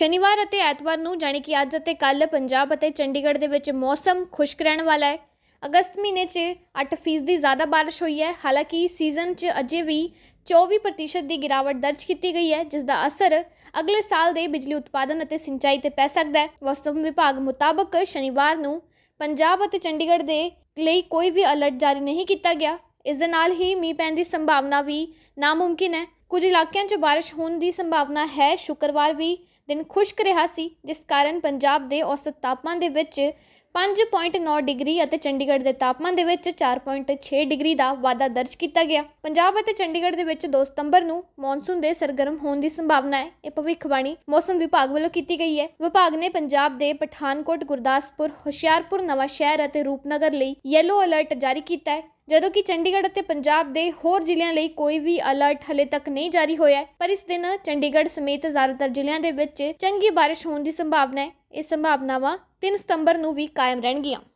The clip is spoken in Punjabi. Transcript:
ਸ਼ਨੀਵਾਰ ਅਤੇ ਐਤਵਾਰ ਨੂੰ, ਜਾਣੀ ਕਿ ਅੱਜ ਅਤੇ ਕੱਲ ਪੰਜਾਬ ਅਤੇ ਚੰਡੀਗੜ੍ਹ ਦੇ ਵਿੱਚ ਮੌਸਮ ਖੁਸ਼ਕ ਰਹਿਣ ਵਾਲਾ ਹੈ। ਅਗਸਤ ਮਹੀਨੇ 'ਚ 8% ਦੀ ਜ਼ਿਆਦਾ ਬਾਰਿਸ਼ ਹੋਈ ਹੈ। ਹਾਲਾਂਕਿ ਸੀਜ਼ਨ 'ਚ ਅਜੇ ਵੀ 24% ਦੀ ਗਿਰਾਵਟ ਦਰਜ ਕੀਤੀ ਗਈ ਹੈ, ਜਿਸ ਦਾ ਅਸਰ ਅਗਲੇ ਸਾਲ ਦੇ ਬਿਜਲੀ ਉਤਪਾਦਨ ਅਤੇ ਸਿੰਚਾਈ ਤੇ ਪੈ ਸਕਦਾ ਹੈ। ਮੌਸਮ ਵਿਭਾਗ ਮੁਤਾਬਕ ਸ਼ਨੀਵਾਰ ਨੂੰ ਪੰਜਾਬ ਅਤੇ ਚੰਡੀਗੜ੍ਹ ਦੇ ਲਈ ਕੋਈ ਵੀ ਅਲਰਟ ਜਾਰੀ ਨਹੀਂ ਕੀਤਾ ਗਿਆ। ਇਸ ਦੇ ਨਾਲ ਹੀ ਮੀਂਹ ਪੈਣ ਦੀ ਸੰਭਾਵਨਾ ਵੀ ਨਾਮੁਮਕਿਨ ਹੈ। ਕੁਝ ਇਲਾਕਿਆਂ 'ਚ ਬਾਰਿਸ਼ ਹੋਣ ਦੀ ਸੰਭਾਵਨਾ ਹੈ। ਸ਼ੁੱਕਰਵਾਰ ਵੀ ਦਿਨ ਖੁਸ਼ਕ ਰਿਹਾ ਸੀ ਜਿਸ ਕਾਰਨ ਪੰਜਾਬ ਦੇ ਔਸਤ ਤਾਪਮਾਨ ਦੇ ਵਿੱਚ 5.9 ਡਿਗਰੀ ਅਤੇ ਚੰਡੀਗੜ੍ਹ ਦੇ ਤਾਪਮਾਨ ਦੇ ਵਿੱਚ 4.6 ਡਿਗਰੀ ਦਾ ਵਾਧਾ ਦਰਜ ਕੀਤਾ ਗਿਆ। ਪੰਜਾਬ ਅਤੇ ਚੰਡੀਗੜ੍ਹ ਦੇ ਵਿੱਚ 2 ਸਤੰਬਰ ਨੂੰ ਮੌਨਸੂਨ ਦੇ ਸਰਗਰਮ ਹੋਣ ਦੀ ਸੰਭਾਵਨਾ ਹੈ। ਇਹ ਭਵਿੱਖਬਾਣੀ ਮੌਸਮ ਵਿਭਾਗ ਵੱਲੋਂ ਕੀਤੀ ਗਈ ਹੈ। ਵਿਭਾਗ ਨੇ ਪੰਜਾਬ ਦੇ ਪਠਾਨਕੋਟ, ਗੁਰਦਾਸਪੁਰ, ਹੁਸ਼ਿਆਰਪੁਰ ਨਵਾਂ ਸ਼ਹਿਰ ਅਤੇ ਰੂਪਨਗਰ ਲਈ ਯੈਲੋ ਅਲਰਟ ਜਾਰੀ ਕੀਤਾ ਹੈ। ਜਦੋਂ ਕਿ ਚੰਡੀਗੜ੍ਹ ਅਤੇ ਪੰਜਾਬ ਦੇ ਹੋਰ ਜ਼ਿਲ੍ਹਿਆਂ ਲਈ ਕੋਈ ਵੀ ਅਲਰਟ ਹਲੇ ਤੱਕ ਨਹੀਂ ਜਾਰੀ ਹੋਇਆ ਪਰ ਇਸ ਦਿਨ ਚੰਡੀਗੜ੍ਹ ਸਮੇਤ ਜ਼ਿਆਦਾਤਰ ਜ਼ਿਲ੍ਹਿਆਂ ਦੇ ਵਿੱਚ ਚੰਗੀ ਬਾਰਿਸ਼ ਹੋਣ ਦੀ ਸੰਭਾਵਨਾ ਹੈ। ਇਹ ਸੰਭਾਵਨਾਵਾਂ 3 ਸਤੰਬਰ ਨੂੰ ਵੀ ਕਾਇਮ ਰਹਿਣਗੀਆਂ।